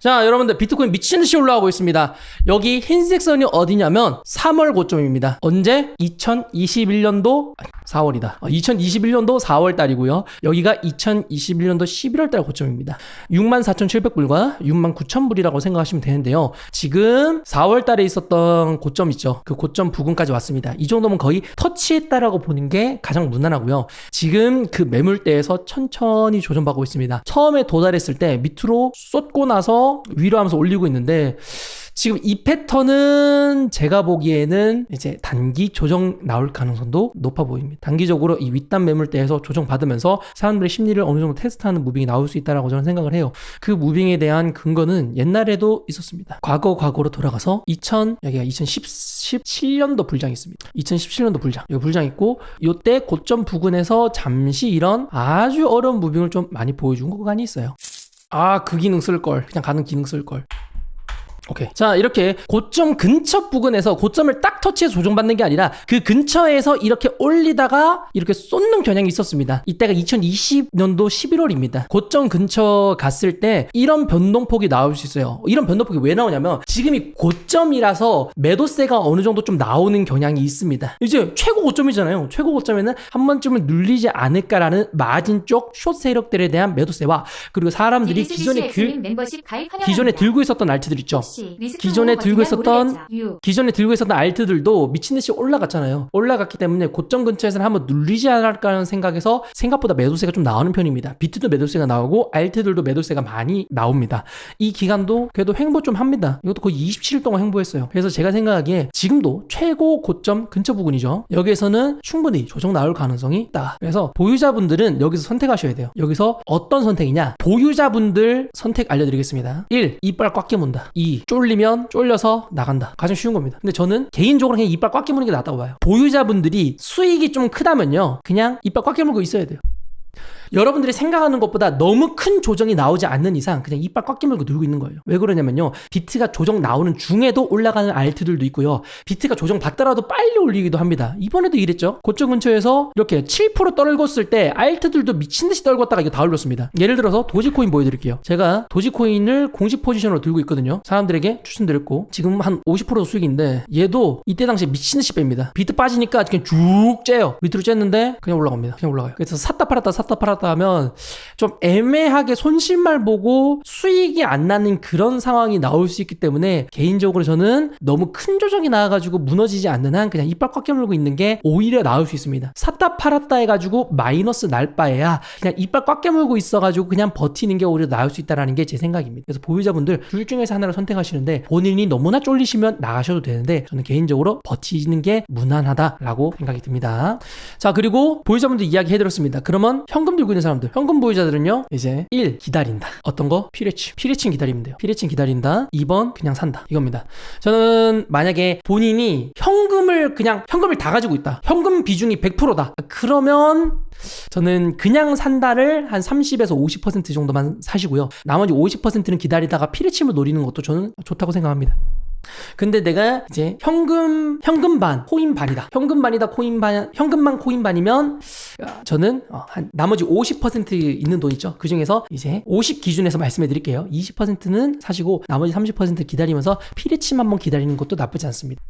자, 여러분들 비트코인 미친 듯이 올라가고 있습니다. 여기 흰색 선이 어디냐면 3월 고점입니다. 언제? 2021년도 4월이다. 2021년도 4월 달이고요. 여기가 2021년도 11월 달 고점입니다. 64,700불과 69,000불이라고 생각하시면 되는데요. 지금 4월 달에 있었던 고점 있죠. 그 고점 부근까지 왔습니다. 이 정도면 거의 터치했다라고 보는 게 가장 무난하고요. 지금 그 매물대에서 천천히 조정받고 있습니다. 처음에 도달했을 때 밑으로 쏟고 나서 위로 하면서 올리고 있는데 지금 이 패턴은 제가 보기에는 이제 단기 조정 나올 가능성도 높아 보입니다. 단기적으로 이 윗단 매물대에서 조정 받으면서 사람들의 심리를 어느 정도 테스트하는 무빙이 나올 수 있다라고 저는 생각을 해요. 그 무빙에 대한 근거는 옛날에도 있었습니다. 과거 과거로 돌아가서 2000 여기가 2017년도 불장 있습니다. 2017년도 불장 여기 불장 있고 이때 고점 부근에서 잠시 이런 아주 어려운 무빙을 좀 많이 보여준 구간이 있어요. 아, 그 기능 쓸 걸. 그냥 가는 기능 쓸 걸. 오케이. 자, 이렇게 고점 근처 부근에서 고점을 딱 터치해서 조정받는 게 아니라 그 근처에서 이렇게 올리다가 이렇게 쏟는 경향이 있었습니다. 이때가 2020년도 11월입니다. 고점 근처 갔을 때 이런 변동폭이 나올 수 있어요. 이런 변동폭이 왜 나오냐면 지금이 고점이라서 매도세가 어느 정도 좀 나오는 경향이 있습니다. 이제 최고 고점이잖아요. 최고 고점에는 한 번쯤은 눌리지 않을까라는 마진 쪽 숏 세력들에 대한 매도세와 그리고 사람들이 기존에 그 멤버십 가입 기존에 들고 있었던 알트들 있죠. 기존에 들고 있었던 기존에 들고 있었던 알트들도 미친 듯이 올라갔잖아요. 올라갔기 때문에 고점 근처에서는 한번 눌리지 않을까 하는 생각에서 생각보다 매도세가 좀 나오는 편입니다. 비트도 매도세가 나오고 알트들도 매도세가 많이 나옵니다. 이 기간도 그래도 횡보 좀 합니다. 이것도 거의 27일 동안 횡보했어요. 그래서 제가 생각하기에 지금도 최고 고점 근처 부근이죠. 여기에서는 충분히 조정 나올 가능성이 있다. 그래서 보유자분들은 여기서 선택하셔야 돼요. 여기서 어떤 선택이냐? 보유자분들 선택 알려드리겠습니다. 1. 이빨 꽉 깨문다. 2. 쫄리면 쫄려서 나간다. 가장 쉬운 겁니다. 근데 저는 개인적으로 그냥 이빨 꽉 깨무는 게 낫다고 봐요. 보유자분들이 수익이 좀 크다면요. 그냥 이빨 꽉 깨물고 있어야 돼요. 여러분들이 생각하는 것보다 너무 큰 조정이 나오지 않는 이상 그냥 이빨 꽉 깨물고 누르고 있는 거예요. 왜 그러냐면요. 비트가 조정 나오는 중에도 올라가는 알트들도 있고요. 비트가 조정 받더라도 빨리 올리기도 합니다. 이번에도 이랬죠. 고점 근처에서 이렇게 7% 떨궜을 때 알트들도 미친 듯이 떨궜다가 이거 다 올렸습니다. 예를 들어서 도지코인 보여드릴게요. 제가 도지코인을 공식 포지션으로 들고 있거든요. 사람들에게 추천드렸고 지금 한 50% 수익인데 얘도 이때 당시에 미친 듯이 뺍니다. 비트 빠지니까 그냥 쭉 째요. 밑으로 쬐는데 그냥 올라갑니다. 그냥 올라가요. 그래서 샀다 팔았다 샀다 팔았다 하면 좀 애매하게 손실만 보고 수익이 안 나는 그런 상황이 나올 수 있기 때문에 개인적으로 저는 너무 큰 조정이 나와가지고 무너지지 않는 한 그냥 이빨 꽉 깨물고 있는 게 오히려 나을 수 있습니다. 샀다 팔았다 해가지고 마이너스 날 바에야 그냥 이빨 꽉 깨물고 있어가지고 그냥 버티는 게 오히려 나을 수 있다라는 게 제 생각입니다. 그래서 보유자분들 둘 중에서 하나를 선택하시는데 본인이 너무나 쫄리시면 나가셔도 되는데 저는 개인적으로 버티는 게 무난하다라고 생각이 듭니다. 자 그리고 보유자분들 이야기 해드렸습니다. 그러면 현금 들고 있는 사람들. 현금 보유자들은요 이제 1 기다린다. 어떤 거? 피레침 피레침 기다리면 돼요. 피레침 기다린다. 2번 그냥 산다. 이겁니다. 저는 만약에 본인이 현금을 그냥 현금을 다 가지고 있다. 현금 비중이 100%다. 그러면 저는 그냥 산다를 한 30에서 50% 정도만 사시고요. 나머지 50%는 기다리다가 피레침을 노리는 것도 저는 좋다고 생각합니다 근데 내가 이제 현금 현금 반 코인 반이다. 현금 반이다 코인 반 현금만 코인 반이면 아, 저는 어, 한 나머지 50% 있는 돈 있죠. 그 중에서 이제 50 기준에서 말씀해 드릴게요. 20%는 사시고 나머지 30% 기다리면서 피레침 한번 기다리는 것도 나쁘지 않습니다.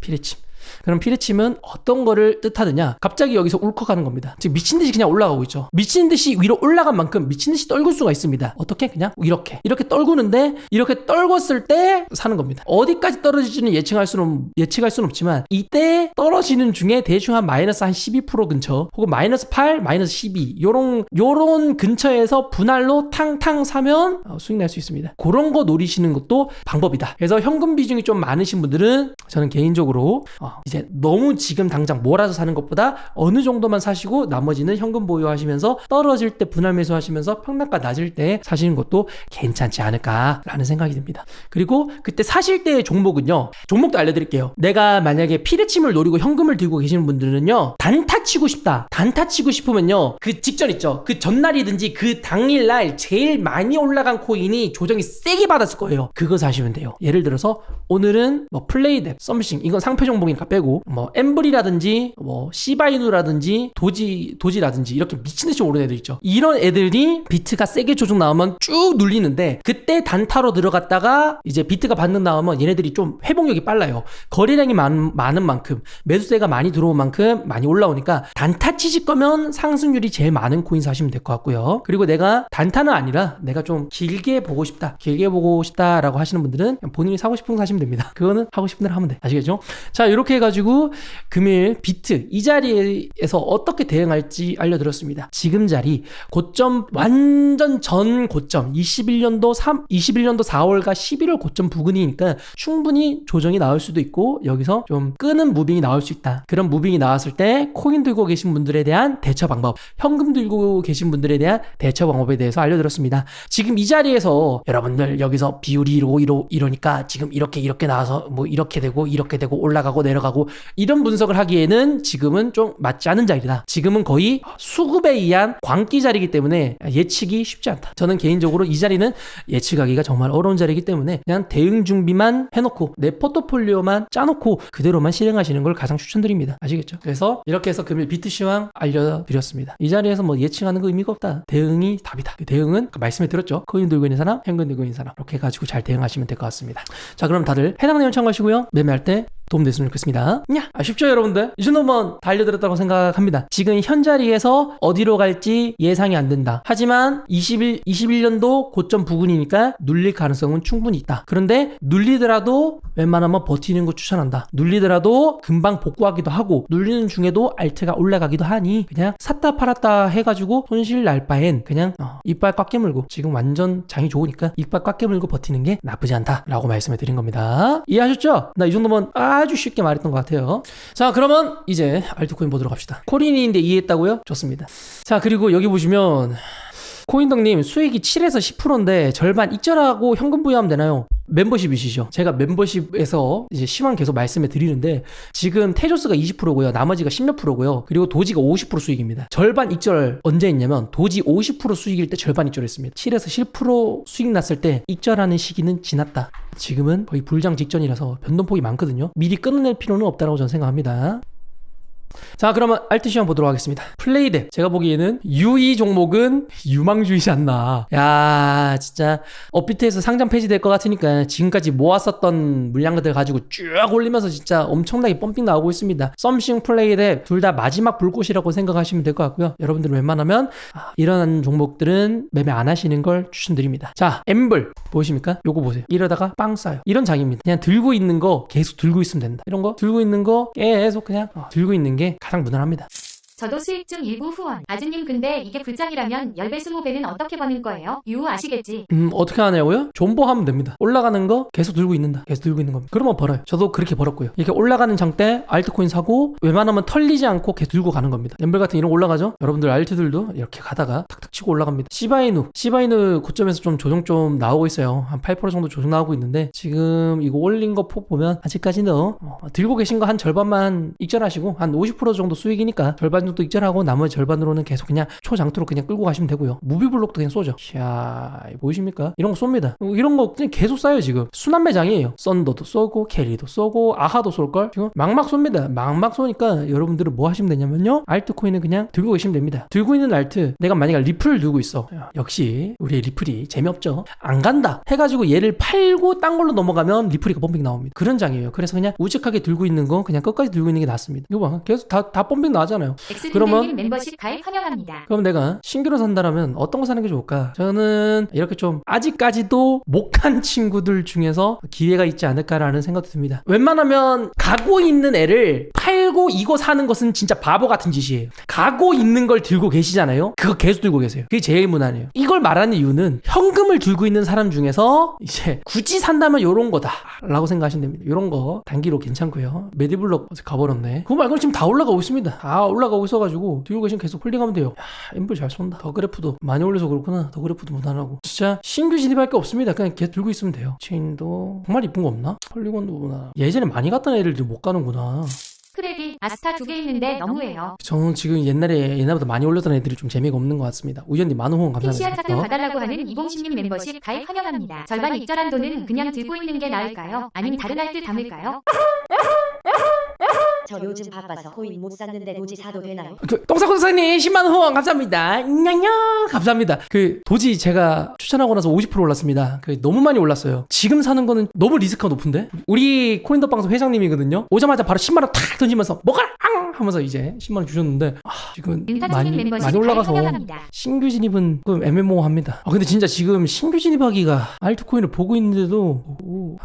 피레침 그럼 피레침은 어떤 거를 뜻하느냐? 갑자기 여기서 울컥하는 겁니다. 지금 미친 듯이 그냥 올라가고 있죠. 미친 듯이 위로 올라간 만큼 미친 듯이 떨굴 수가 있습니다. 어떻게? 그냥 이렇게 이렇게 떨구는데 이렇게 떨궜을 때 사는 겁니다. 어디까지 떨어질지는 예측할 수는 예측할 수는 없지만 이때 떨어지는 중에 대충 한 마이너스 한 12% 근처 혹은 마이너스 8, 마이너스 12 요런 요런 근처에서 분할로 탕탕 사면 어, 수익 날 수 있습니다. 그런 거 노리시는 것도 방법이다. 그래서 현금 비중이 좀 많으신 분들은 저는 개인적으로 어, 이제 너무 지금 당장 몰아서 사는 것보다 어느 정도만 사시고 나머지는 현금 보유하시면서 떨어질 때 분할 매수하시면서 평단가 낮을 때 사시는 것도 괜찮지 않을까라는 생각이 듭니다. 그리고 그때 사실 때의 종목은요. 종목도 알려드릴게요. 내가 만약에 피레침을 노리고 현금을 들고 계시는 분들은요. 단타 치고 싶다. 단타 치고 싶으면요. 그 직전 있죠. 그 전날이든지 그 당일날 제일 많이 올라간 코인이 조정이 세게 받았을 거예요. 그거 사시면 돼요. 예를 들어서 오늘은 뭐 플레이뎁, 썸씽 이건 상표 종목인 아메리카 빼고 뭐 엠블이라든지 뭐 시바이누라든지 도지 도지라든지 이렇게 미친듯이 오르는 애들 있죠. 이런 애들이 비트가 세게 조정 나오면 쭉 눌리는데 그때 단타로 들어갔다가 이제 비트가 받는 나오면 얘네들이 좀 회복력이 빨라요. 거래량이 많, 많은 만큼 매수세가 많이 들어온 만큼 많이 올라오니까 단타 치실 거면 상승률이 제일 많은 코인 사시면 될 것 같고요. 그리고 내가 단타는 아니라 내가 좀 길게 보고 싶다, 길게 보고 싶다라고 하시는 분들은 본인이 사고 싶은 거 사시면 됩니다. 그거는 하고 싶은 대로 하면 돼. 아시겠죠? 자, 이렇게 해가지고 금일 비트 이 자리에서 어떻게 대응할지 알려드렸습니다. 지금 자리 고점 완전 전 고점 21년도 3 21년도 4월과 11월 고점 부근이니까 충분히 조정이 나올 수도 있고 여기서 좀 끄는 무빙이 나올 수 있다. 그런 무빙이 나왔을 때 코인 들고 계신 분들에 대한 대처 방법, 현금 들고 계신 분들에 대한 대처 방법에 대해서 알려드렸습니다. 지금 이 자리에서 여러분들 여기서 비율이 이러고 이러, 이러니까 지금 이렇게 이렇게 나와서 뭐 이렇게 되고 이렇게 되고 올라가고 내려 가고 이런 분석을 하기에는 지금은 좀 맞지 않은 자리다. 지금은 거의 수급에 의한 광기 자리이기 때문에 예측이 쉽지 않다. 저는 개인적으로 이 자리는 예측하기가 정말 어려운 자리이기 때문에 그냥 대응 준비만 해놓고 내 포트폴리오만 짜놓고 그대로만 실행하시는 걸 가장 추천드립니다. 아시겠죠? 그래서 이렇게 해서 금일 비트시황 알려드렸습니다. 이 자리에서 뭐 예측하는 거 의미가 없다. 대응이 답이다. 그 대응은 말씀에 들었죠. 코인 들고 있는 사람, 현금 들고 있는 사람 이렇게 해가지고 잘 대응하시면 될 것 같습니다. 자 그럼 다들 해당 내용 참고하시고요. 매매할 때 도움 됐으면 좋겠습니다. 야, 아, 쉽죠, 여러분들? 이 정도면 다 알려드렸다고 생각합니다. 지금 현 자리에서 어디로 갈지 예상이 안 된다. 하지만 21, 21년도 고점 부근이니까 눌릴 가능성은 충분히 있다. 그런데 눌리더라도 웬만하면 버티는 거 추천한다. 눌리더라도 금방 복구하기도 하고 눌리는 중에도 알트가 올라가기도 하니 그냥 샀다 팔았다 해가지고 손실 날 바엔 그냥 어, 이빨 꽉 깨물고 지금 완전 장이 좋으니까 이빨 꽉 깨물고 버티는 게 나쁘지 않다라고 말씀해 드린 겁니다. 이해하셨죠? 나 이 정도면 아주 쉽게 말했던 것 같아요. 자, 그러면 이제 알트코인 보도록 합시다. 코린인데 이해했다고요? 좋습니다. 자, 그리고 여기 보시면 코인덕님 수익이 7에서 10%인데 절반 익절하고 현금 부여하면 되나요? 멤버십이시죠? 제가 멤버십에서 이제 시황 계속 말씀해 드리는데 지금 테조스가 20%고요. 나머지가 10몇 프로고요. 그리고 도지가 50% 수익입니다. 절반 익절 언제 했냐면 도지 50% 수익일 때 절반 익절했습니다. 7에서 10% 수익 났을 때 익절하는 시기는 지났다. 지금은 거의 불장 직전이라서 변동폭이 많거든요. 미리 끊어낼 필요는 없다고 저는 생각합니다. 자 그러면 알트 시험 보도록 하겠습니다. 플레이덱 제가 보기에는 유이 종목은 유망주이지 않나. 야 진짜 업비트에서 상장 폐지될 것 같으니까 지금까지 모았었던 물량들 가지고 쭉 올리면서 진짜 엄청나게 펌핑 나오고 있습니다. 썸씽 플레이덱 둘 다 마지막 불꽃이라고 생각하시면 될 것 같고요. 여러분들 웬만하면 아, 이런 종목들은 매매 안 하시는 걸 추천드립니다. 자 엠블 보이십니까? 요거 보세요. 이러다가 빵 싸요. 이런 장입니다. 그냥 들고 있는 거 계속 들고 있으면 된다. 이런 거 들고 있는 거 계속 그냥 어, 들고 있는 게 가장 무난합니다. 저도 수익 중 일부 후원. 아즈님 근데 이게 불장이라면 10배 20배는 어떻게 버는 거예요? 유 아시겠지? 음, 어떻게 하냐고요? 존버하면 됩니다. 올라가는 거 계속 들고 있는다. 계속 들고 있는 겁니다. 그러면 벌어요. 저도 그렇게 벌었고요. 이렇게 올라가는 장때 알트코인 사고 웬만하면 털리지 않고 계속 들고 가는 겁니다. 엠블 같은 이런 거 올라가죠? 여러분들 알트들도 이렇게 가다가 탁탁 치고 올라갑니다. 시바이누. 시바이누 고점에서 좀 조정 좀 나오고 있어요. 한 8% 정도 조정 나오고 있는데 지금 이거 올린 거 폭 보면 아직까지는 어, 들고 계신 거 한 절반만 익절하시고 한 50% 정도 수익이니까 절반 정도 익절하고 나머지 절반으로는 계속 그냥 초장투로 그냥 끌고 가시면 되고요. 무비블록도 그냥 쏘죠. 이야, 보이십니까? 이런 거 쏩니다. 어, 이런 거 그냥 계속 쏴요, 지금. 순환 매장이에요. 썬더도 쏘고, 캐리도 쏘고, 아하도 쏠걸? 지금 막막 쏩니다. 막막 쏘니까 여러분들은 뭐 하시면 되냐면요. 알트코인은 그냥 들고 계시면 됩니다. 들고 있는 알트, 내가 만약에 리플을 들고 있어. 야, 역시 우리 리플이 재미없죠. 안 간다. 해가지고 얘를 팔고 딴 걸로 넘어가면 리플이가 펌핑 나옵니다. 그런 장이에요. 그래서 그냥 우직하게 들고 있는 거 그냥 끝까지 들고 있는 게 낫습니다. 이거 봐. 계속 다, 다 펌핑 나잖아요. 그러면- 멤버십 가입 환영합니다. 그럼 내가 신규로 산다라면 어떤 거 사는 게 좋을까? 저는 이렇게 좀 아직까지도 못 간 친구들 중에서 기회가 있지 않을까라는 생각도 듭니다. 웬만하면 가고 있는 애를 팔고 이거 사는 것은 진짜 바보 같은 짓이에요. 가고 있는 걸 들고 계시잖아요. 그거 계속 들고 계세요. 그게 제일 무난해요. 이걸 말하는 이유는 현금을 들고 있는 사람 중에서 이제 굳이 산다면 요런 거다라고 생각하시면 됩니다. 요런 거 단기로 괜찮고요. 메디블록 가버렸네. 그거 말고는 지금 다 올라가고 있습니다. 다 올라가고 있어가지고 들고 계시면 계속 홀딩하면 돼요. 야, 엠블 잘 쏜다. 더 그래프도 많이 올려서 그렇구나. 더 그래프도 무난하고. 진짜 신규 진입할 게 없습니다. 그냥 걔 들고 있으면 돼요. 체인도 정말 이쁜 거 없나? 폴리곤도 무난. 예전에 많이 갔던 애들도 못 가는구나. 크레딧 아스타 두 개 있는데 너무해요. 저는 지금 옛날에 옛날보다 많이 올렸던 애들이 좀 재미가 없는 것 같습니다. 우연히 많은 후원 감사합니다. 차트 어? 봐달라고 하는 2010님 멤버십 가입 환영합니다. 절반 익절한 돈은 그냥 들고 있는 게 나을까요? 아님 다른 알트 담을까요? 저 요즘 바빠서 코인 못 샀는데 도지 사도 되나요? 그 똥사고사님 10만 원 후원 감사합니다. 냥냥 감사합니다. 그 도지 제가 추천하고 나서 50% 올랐습니다. 그 너무 많이 올랐어요. 지금 사는 거는 너무 리스크가 높은데 우리 코인더 방송 회장님이거든요. 오자마자 바로 10만 원 탁 던지면서 먹어라 앙 하면서 이제 10만 원 주셨는데 아, 지금 많이 많이 올라가서. 신규 진입은 그 애매모호합니다. 아 근데 진짜 지금 신규 진입하기가 알트코인을 보고 있는데도 오,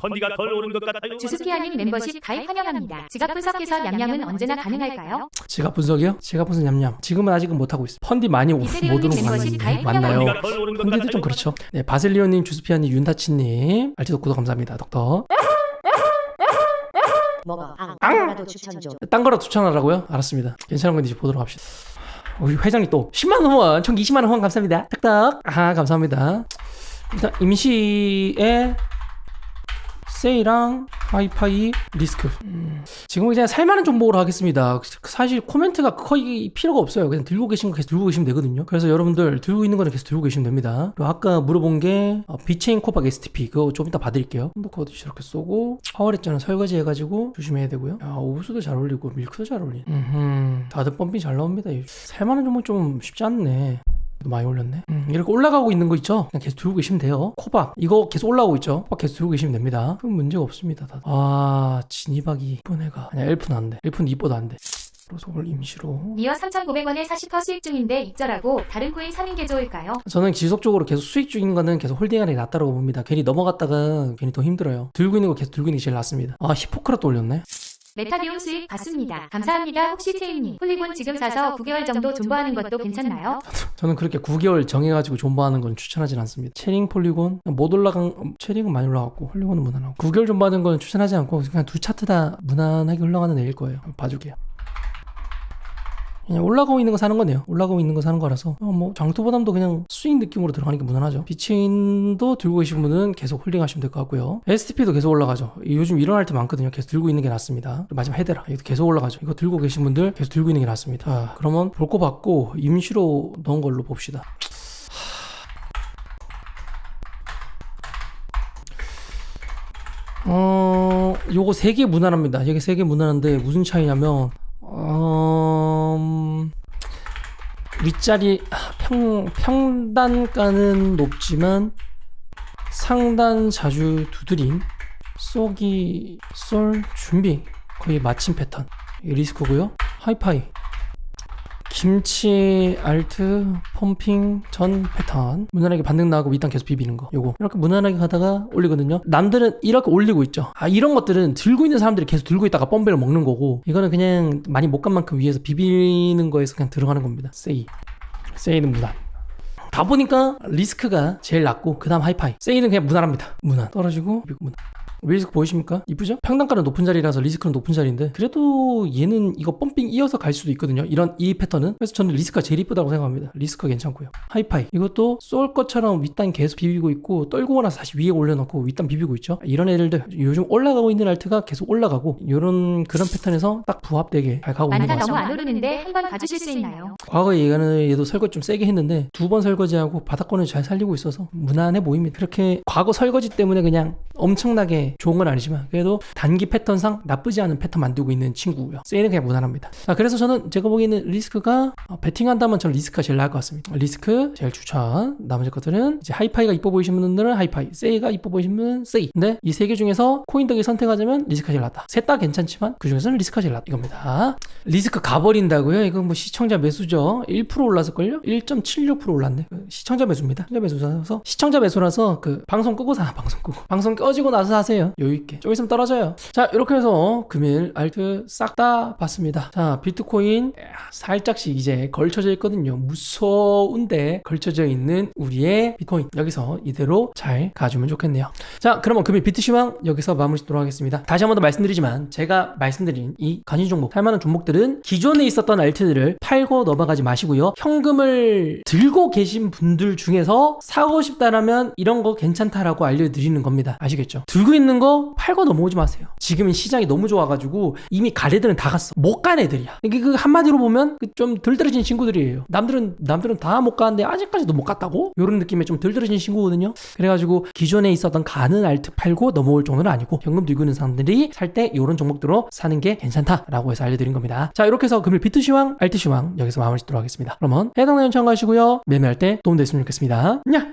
펀디가 덜 오른 것 같아요. 주스피아님 멤버십 가입 환영합니다. 지갑 분석해서 냠냠은 언제나 가능할까요? 지갑 분석이요? 지갑 분석 냠냠. 지금은 아직은 못 하고 있어요. 펀디 많이 오- 못 이세리오님 오른 거 멤버십 맞는데 가입 맞나요? 펀디가 덜 오른 것 펀디도 같아요. 좀 그렇죠. 네, 바셀리오님, 주스피아님, 윤타치님, 알티도 구독 감사합니다. 덕덕. 먹어 앙 뭐라도 추천 좀 딴 거라 추천하라고요? 알았습니다. 괜찮은 건지 보도록 합시다. 우리 회장님 또 10만 원 후원, 총 20만 원 후원 감사합니다. 덕덕. 아 감사합니다. 일단 임시의 세이랑 하이파이 리스크. 음, 지금 그냥 살만한 정보로 하겠습니다. 사실 코멘트가 거의 필요가 없어요. 그냥 들고 계신 거 계속 들고 계시면 되거든요. 그래서 여러분들 들고 있는 거는 계속 들고 계시면 됩니다. 그리고 아까 물어본 게 어, 비체인 코박 STP 그거 좀 이따 봐드릴게요. 어디 이렇게 쏘고 파워레전은 설거지 해가지고 조심해야 되고요. 야 오브스도 잘 어울리고 밀크도 잘 어울리네. 음흠, 다들 펌핑 잘 나옵니다. 이 살만한 정보 좀 쉽지 않네. 많이 올렸네. 음, 이렇게 올라가고 있는 거 있죠? 그냥 계속 들고 계시면 돼요. 코박. 이거 계속 올라오고 있죠? 코박 계속 들고 계시면 됩니다. 그럼 문제가 없습니다. 다들. 아, 진입하기 이쁜 애가. 아니야, 엘프는 안 돼. 엘프는 이뻐도 안 돼. 로속을 임시로. 니어 3,900원에 40% 수익 중인데 입절하고 다른 코인 사는 게 좋을까요? 저는 지속적으로 계속 수익 중인 거는 계속 홀딩하는 게 낫다고 봅니다. 괜히 넘어갔다가 괜히 더 힘들어요. 들고 있는 거 계속 들고 있는 게 제일 낫습니다. 아, 히포크라또 올렸네. 메타비움 수익 봤습니다. 감사합니다. 혹시 체인님 폴리곤 지금 사서 9개월 정도 존버하는 것도 괜찮나요? 저는 그렇게 9개월 정해가지고 존버하는 건 추천하진 않습니다. 체링 폴리곤 못 올라간 음, 체링은 많이 올라갔고 폴리곤은 무난하고 9개월 존버하는 건 추천하지 않고 그냥 두 차트 다 무난하게 올라가는 애일 거예요. 봐줄게요. 그냥 올라가고 있는 거 사는 거네요. 올라가고 있는 거 사는 거라서 어, 뭐 장투보담도 그냥 스윙 느낌으로 들어가는 게 무난하죠. 비치인도 들고 계신 분은 계속 홀딩하시면 될 것 같고요. STP도 계속 올라가죠. 이 요즘 일어날 때 많거든요. 계속 들고 있는 게 낫습니다. 마지막 헤드라 이것도 계속 올라가죠. 이거 들고 계신 분들 계속 들고 있는 게 낫습니다. 자, 그러면 볼 거 받고 임시로 넣은 걸로 봅시다. 어, 요거 세개 무난합니다. 이게 세개 무난한데 무슨 차이냐면, 어, 음, 윗자리 아, 평 평단가는 높지만 상단 자주 두드림 쏘기 쏠 준비. 거의 마침 패턴. 리스크고요. 하이파이 김치 알트 펌핑 전 패턴. 무난하게 반등 나고 윗단 계속 비비는 거. 요거. 이렇게 무난하게 가다가 올리거든요. 남들은 이렇게 올리고 있죠. 아 이런 것들은 들고 있는 사람들이 계속 들고 있다가 펌벨을 먹는 거고 이거는 그냥 많이 못 간 만큼 위에서 비비는 거에서 그냥 들어가는 겁니다. 세이. 세이는 무난. 다 보니까 리스크가 제일 낮고 그 다음 하이파이. 세이는 그냥 무난합니다. 무난. 떨어지고 무난 리스크 보이십니까? 이쁘죠? 평단가는 높은 자리라서 리스크는 높은 자리인데 그래도 얘는 이거 펌핑 이어서 갈 수도 있거든요 이런 이 패턴은 그래서 저는 리스크가 제일 이쁘다고 생각합니다 리스크가 괜찮고요 하이파이 이것도 쏠 것처럼 윗단 계속 비비고 있고 떨고 나서 다시 위에 올려놓고 윗단 비비고 있죠 이런 애들들 요즘 올라가고 있는 알트가 계속 올라가고 이런 그런 패턴에서 딱 부합되게 잘 가고 있는 것 같습니다 너무 안 오르는데 한 번 봐주실 수 있나요? 과거에 얘는 얘도 설거지 좀 세게 했는데 두 번 설거지하고 바닥권을 잘 살리고 있어서 무난해 보입니다. 그렇게 과거 설거지 때문에 그냥 엄청나게 좋은 건 아니지만 그래도 단기 패턴상 나쁘지 않은 패턴 만들고 있는 친구고요. 세일은 그냥 무난합니다. 자 그래서 저는 제가 보기에는 리스크가 어, 베팅한다면 저는 리스크가 제일 나을 것 같습니다. 리스크 제일 추천. 나머지 것들은 이제 하이파이가 이뻐 보이시는 분들은 하이파이, 세이가 이뻐 보이시는 분은 세이. 근데 이 세 개 중에서 코인덕이 선택하자면 리스크가 제일 낫다. 셋 다 괜찮지만 그 중에서는 리스크가 제일 낫다. 이겁니다. 리스크 가버린다고요? 이건 뭐 시청자 매수죠. 1% 올랐을걸요? 1.76% 올랐네. 그 시청자 매수입니다. 시청자 매수라서 시청자 매수라서 그 방송 끄고 사. 방송 끄고. 방송 꺼지고 나서 하세요. 여유 있게. 좀 있으면 떨어져요. 자 이렇게 해서 금일 알트 싹 다 봤습니다. 자 비트코인 살짝씩 이제 걸쳐져 있거든요. 무서운데 걸쳐져 있는 우리의 비트코인 여기서 이대로 잘 가주면 좋겠네요. 자 그러면 금일 비트시황 여기서 마무리 짓도록 하겠습니다. 다시 한 번 더 말씀드리지만 제가 말씀드린 이 간이 종목 할 만한 종목들은 기존에 있었던 알트들을 팔고 넘어가지 마시고요. 현금을 들고 계신 분들 중에서 사고 싶다라면 이런 거 괜찮다라고 알려드리는 겁니다. 아시겠죠? 들고 있는 거 팔고 넘어오지 마세요. 지금은 시장이 너무 좋아가지고 이미 갈 애들은 다 갔어. 못 간 애들이야. 이게 그 한마디로 보면 그좀 들들어진 친구들이에요. 남들은 남들은 다 못 가는데 아직까지도 못 갔다고? 이런 느낌의 좀 들들어진 친구거든요. 그래가지고 기존에 있었던 가는 알트 팔고 넘어올 정도는 아니고 현금 들고 있는 사람들이 살 때 이런 종목들로 사는 게 괜찮다라고 해서 알려드린 겁니다. 자 이렇게 해서 금일 비트 시황, 알트 시황 여기서 마무리 짓도록 하겠습니다. 그러면 해당 내용 참고하시고요. 매매할 때 도움 됐으면 좋겠습니다. 야!